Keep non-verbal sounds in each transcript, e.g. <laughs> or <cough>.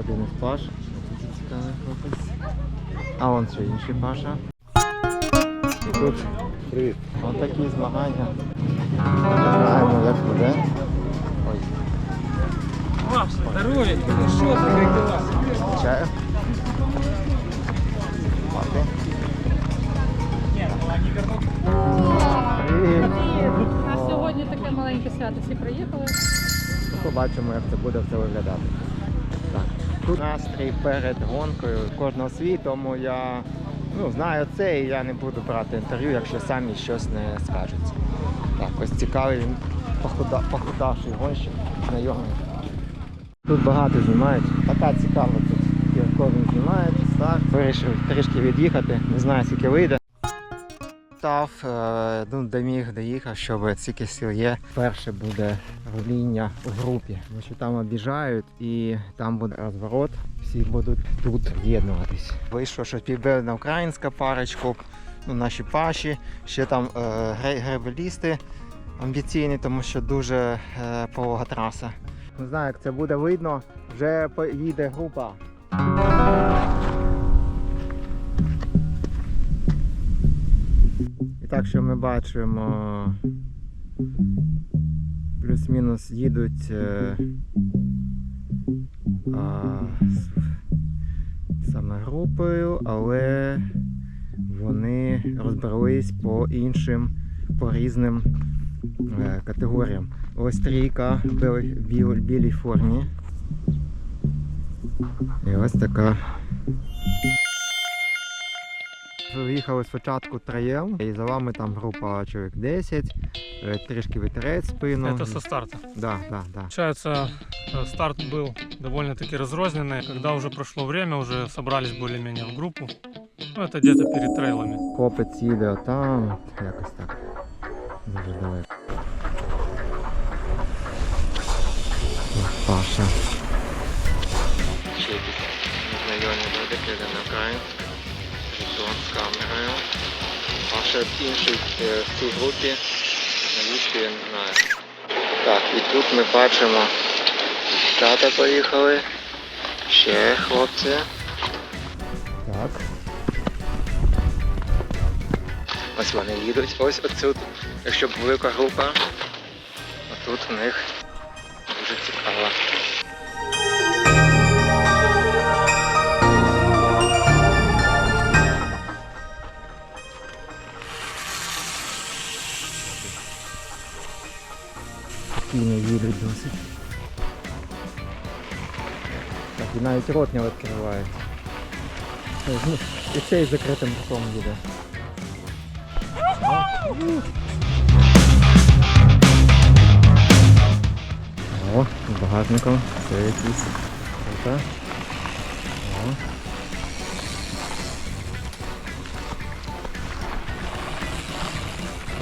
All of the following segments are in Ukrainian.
один із паш. Це цікавий хлопець. А вон ще інший паша. І тут Привіт. Ось такі змагання. Знаємо, як буде. Ой, Здоровье, ну ты, как дела? чаю. Мати. Привіт. У нас сьогодні таке маленьке свято. Всі приїхали. Побачимо, як це буде все виглядати. Тут настрій перед гонкою кожного свій, тому я ну, знаю це і я не буду брати інтерв'ю, якщо самі щось не скажуть. Так, ось цікавий він похуда, похудавший гонщик, знайомий. Тут багато знімають. Така цікава тут. Він знімає, старт. Вирішив трішки від'їхати, не знаю скільки вийде. Став, е, ну, доміг, доїхав, щоб скільки сил є. Перше буде руління у групі. Що там обіжають і там буде розворот. Всі будуть тут з'єднуватись. Вийшло, що південна українська парочку, ну, наші паші, ще там е, гребелісти амбіційні, тому що дуже е, полога траса. Не знаю, як це буде видно. Вже поїде група. Так, що ми бачимо, плюс-мінус їдуть е, а, саме групою, але вони розбрались по іншим, по різним е, категоріям. Ось трійка в біл- біл- білій формі. І ось така. Виїхали спочатку троєм, і за вами там група чоловік 10, е, трішки вітерець в спину. Это со старта. Да, да, да. Получается, э, старт был довольно-таки разрозненный. Когда уже прошло время, уже собрались более-менее в группу. Ну, это где-то перед трейлами. Хлопець їде там, от якось так. Дуже далеко. Ось Паша. Ще якісь незнайомі люди піде на край. Жетон з камерою. Паша інший е, в цій групі. Навіщо я не знаю. Так, і тут ми бачимо. Тата поїхали. Ще хлопці. Так. Ось вони їдуть. Ось отсюд, якщо б велика група, отут у них дуже цікаво. Спокійно їдуть досить. Так, і навіть рот не відкриває. І цей з закритим ртом їде. О, з багажником. Це якийсь. Круто. О.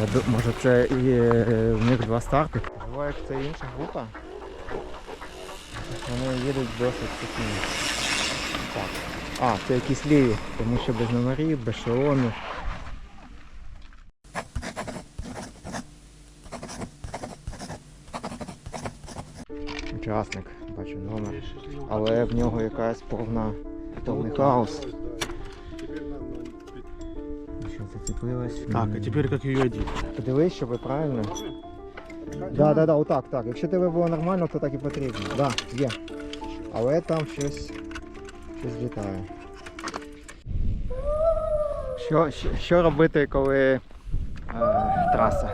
Я ду- може це і е, в них два старти. Можливо, як це інша група. Вони їдуть досить спокійно. Так. А, це якісь ліві, тому що без номерів, без шоломів. Учасник, бачу номер. Але в нього якась повна повний хаос. Що зацепилось? Так, а теперь как ее одеть? Подивись, щоб правильно. Да, да, да, отак, так. Якщо тебе було нормально, то так і потрібно. Да, є. Але там щось, щось літає. Що, що, робити, коли е, траса?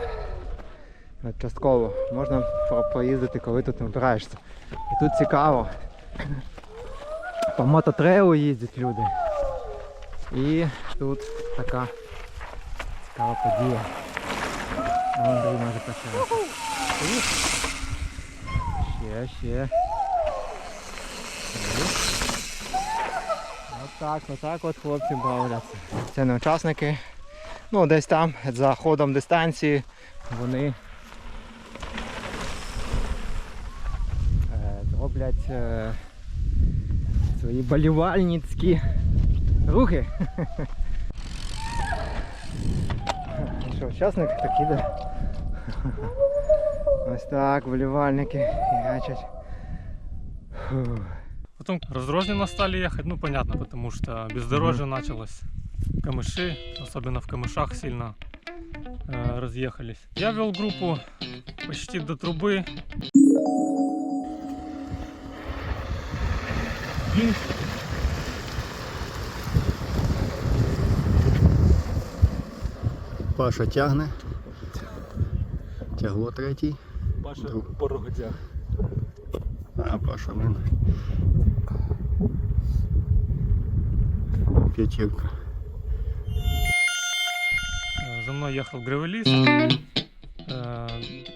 Е, Частково. Можна по- поїздити, коли тут набираєшся. І тут цікаво. По мототрейлу їздять люди. І тут така цікава подія. А Андрій може почати. Ще, ще. Отак, отак от хлопці бавляться. Це не учасники. Ну, десь там, за ходом дистанції, вони е, роблять е, свої болівальницькі рухи. <laughs> Що, учасник так іде. Ось так, вболівальники гачать. Фух. Потом разрозненно стали ехать, ну понятно, потому что бездорожье началось. Камыши, особенно в камышах сильно э, разъехались. Я вел группу почти до трубы. Паша тягне. Тягло третій. Паша Друг. порогодяг. А Паша, блин. П'ятірка. Э, За мной ехал гравелист. Э,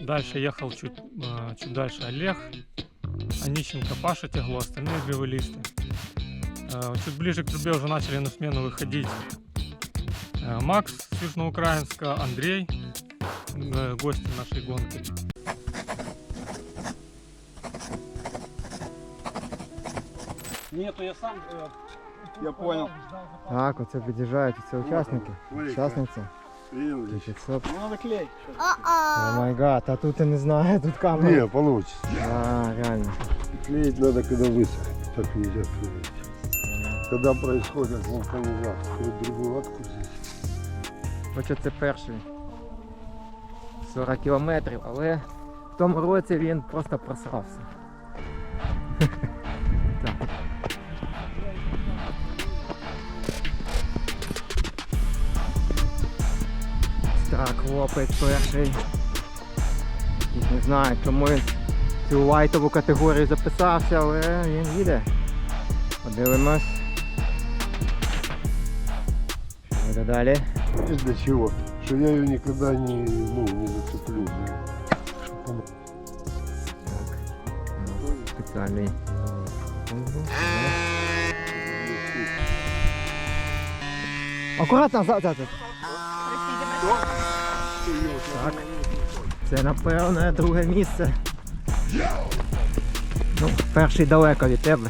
Дальше ехал чуть, э, чуть дальше Олег. Онищенко, Паша тягло, остальные гравелисты. Э, Чуть ближе к трубе уже начали на смену выходить Макс с Южноукраинска, Андрей, гости нашей гонки. Нету, я сам. э, Я понял. Так, оце під'їжджають ці учасники. Учасниці. Видел? 500. Ну надо клей. О май гад, а тут я не знаю, тут камера. Не, получится. А, реально. Клеить надо, когда высохнет. Так нельзя клеить. Когда происходит вулканизация, хоть другую латку здесь. Хоча це перший 40 кілометрів, але в тому році він просто просрався. <laughs> Так. Хлопець перший. Якийсь не знаю, чому він цю лайтову категорію записався, але він їде. Подивимось. Що буде далі? Для чего? Что я ее никогда не, ну, не зацеплю. блин. Чтоб Так. Спеціальний. Акуратно, за, за, за. Так. Це напевне друге місце. Ну, перший далеко від тебе.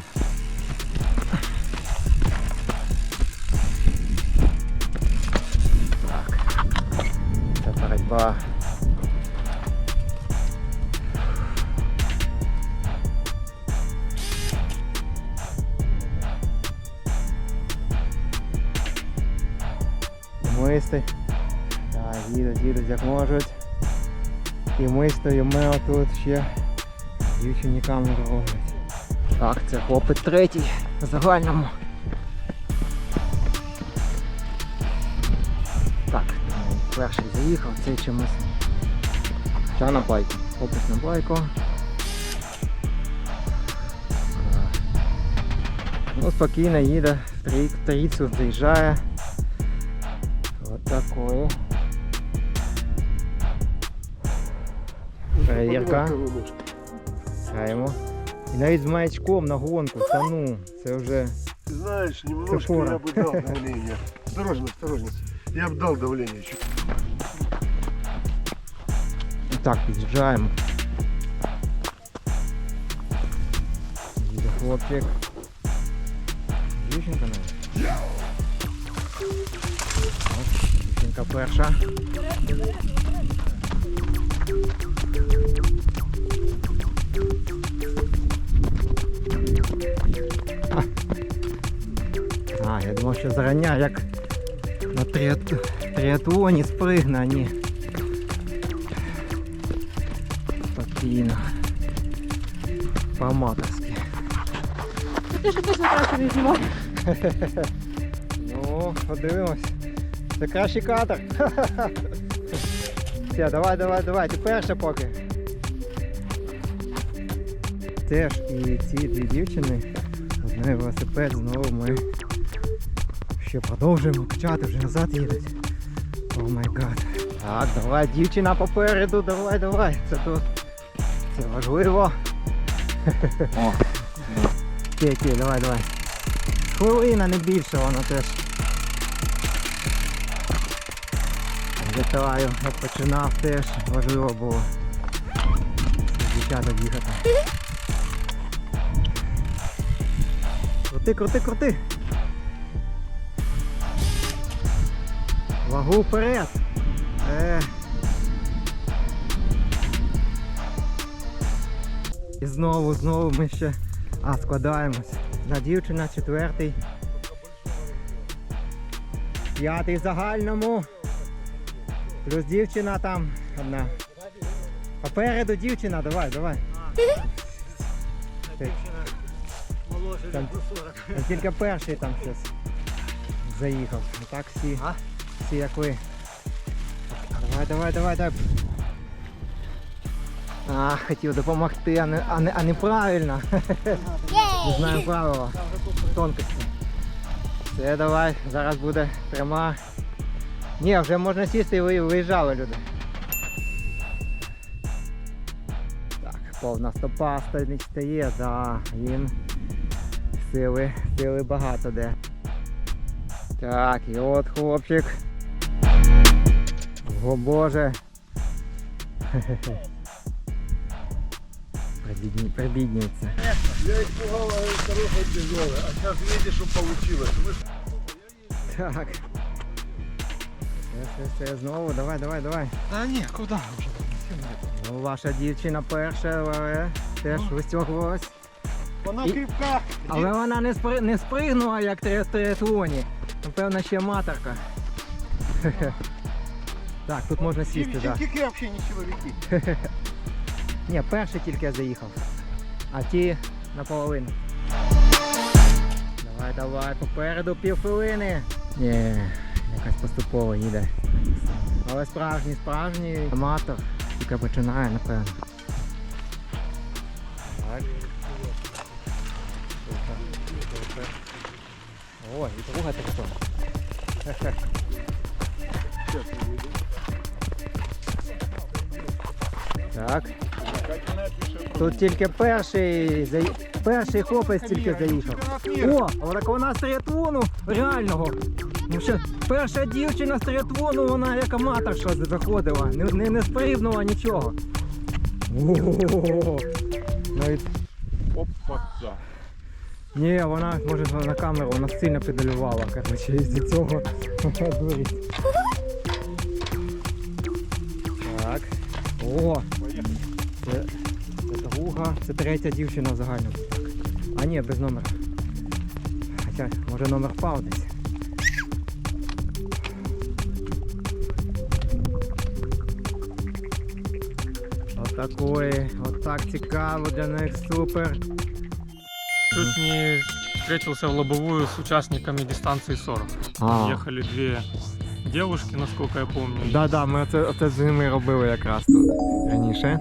Мисти. Так, їдуть, їдуть як можуть. І ми стоїмо тут ще дівчині камеру роблять. Так, це хлопець третій в загальному. Так, перший заїхав, цей чимось. Ще на байку. Хлопець на байку. Ну, спокійно їде, трійцю заїжджає Вот такое. Перевірка. Поднимай вторую ножку. Граємо. І навіть з маячком на гонку. Та ну, це вже. Ты знаешь, немножко фора. я бы дал давление. Осторожно, осторожно. Я бы дал давление чуть. І так, під'їжджаємо. Їде хлопчик. Дівчинка навіть. От, Дівчинка перша. А. Я думав, що зарання, як на триат... триатлоні спригне, а ні. Спокійно. По-аматорськи. Ти ж точно краще не знімав. <laughs> Ну, подивимось. Це кращий кадр. <laughs> Все, давай, давай, давай, ти перша поки. Теж і ці дві дівчини, одне велосипед, знову ми ще продовжуємо качати, вже назад їдуть. О май гад. Так, давай, дівчина попереду, давай, давай. Це тут. Це важливо. О. Окей, давай, давай. Хвилина, не більше воно теж. Вітаю, як починав теж, важливо було. Дівчата їхати. Крути, крути, крути. Вагу вперед. Е. І знову, знову ми ще А, складаємось. На дівчина, четвертий. П'ятий загальному. Плюс дівчина там одна. Попереду дівчина, давай, давай. Там, там тільки перший там щось заїхав. А так всі, всі як ви. Давай, давай, давай, давай. А, хотів допомогти, а не, а не, а неправильно. Не знаю правила. Тонкості. Все, давай, зараз буде пряма. Ні, вже можна сісти і виїжджали люди. Так, повна стопа стоїть стає, да, він сили, сили багато де. Так, і от хлопчик. О боже. <laughs> Прибідні, прибіднюється. Я испугал, говорю, хорошая тяжелая. А что получилось. Вы ж Так. Все, все, знову, давай, давай, давай. Да не, куда уже? Ну, ваша дівчина перша, але теж вистягувалась. Вона І- кріпка. Але вона не, спри... не спригнула, як три- в триатлоні. Напевно, ще аматорка. <laughs> Так, тут можна сісти, так. Химки вообще не силовики. Ні, перший тільки я заїхав. А ті наполовину. Давай, давай, попереду півхвилини. Ні, якась поступово їде. Але справжній, справжній аматор. Тільки починає, напевно. Так. О, і друга трасова. Так. Тут тільки перший, перший хлопець тільки заїхав. О, а так вона з триатлону реального. Ну що, перша дівчина з триатлону, вона як аматорша заходила. Не, не, не спригнула нічого. О, навіть Опа, ні, вона може на камеру, вона сильно педалювала, коротше, із цього. Дурить. Так. О! Це, це друга, це третя дівчина в загальному. А ні, без номера. Хоча, може номер впав десь. Отакої, отак цікаво для них, супер. Чуть не встретился в лобовую с участниками дистанции 40. А. Ехали две девушки, насколько я помню. Да, да, ми оце, оце з ними робили якраз тут раніше.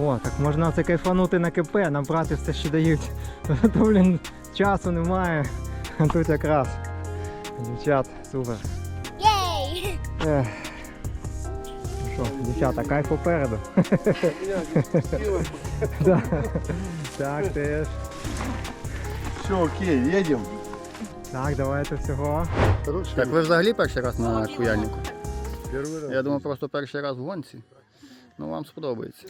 О, так можна оце кайфанути на КП, набрати все, що дають. <laughs> То, блін, часу немає. А тут якраз. Дівчат, супер. Єй! Ех. Що, дівчата, кайф попереду. <laughs> Да. Так, теж. Все, окей, їдемо. Так, давайте всього. Так ви взагалі перший раз на куяльнику? Я думав, просто перший раз в гонці. Ну вам сподобається.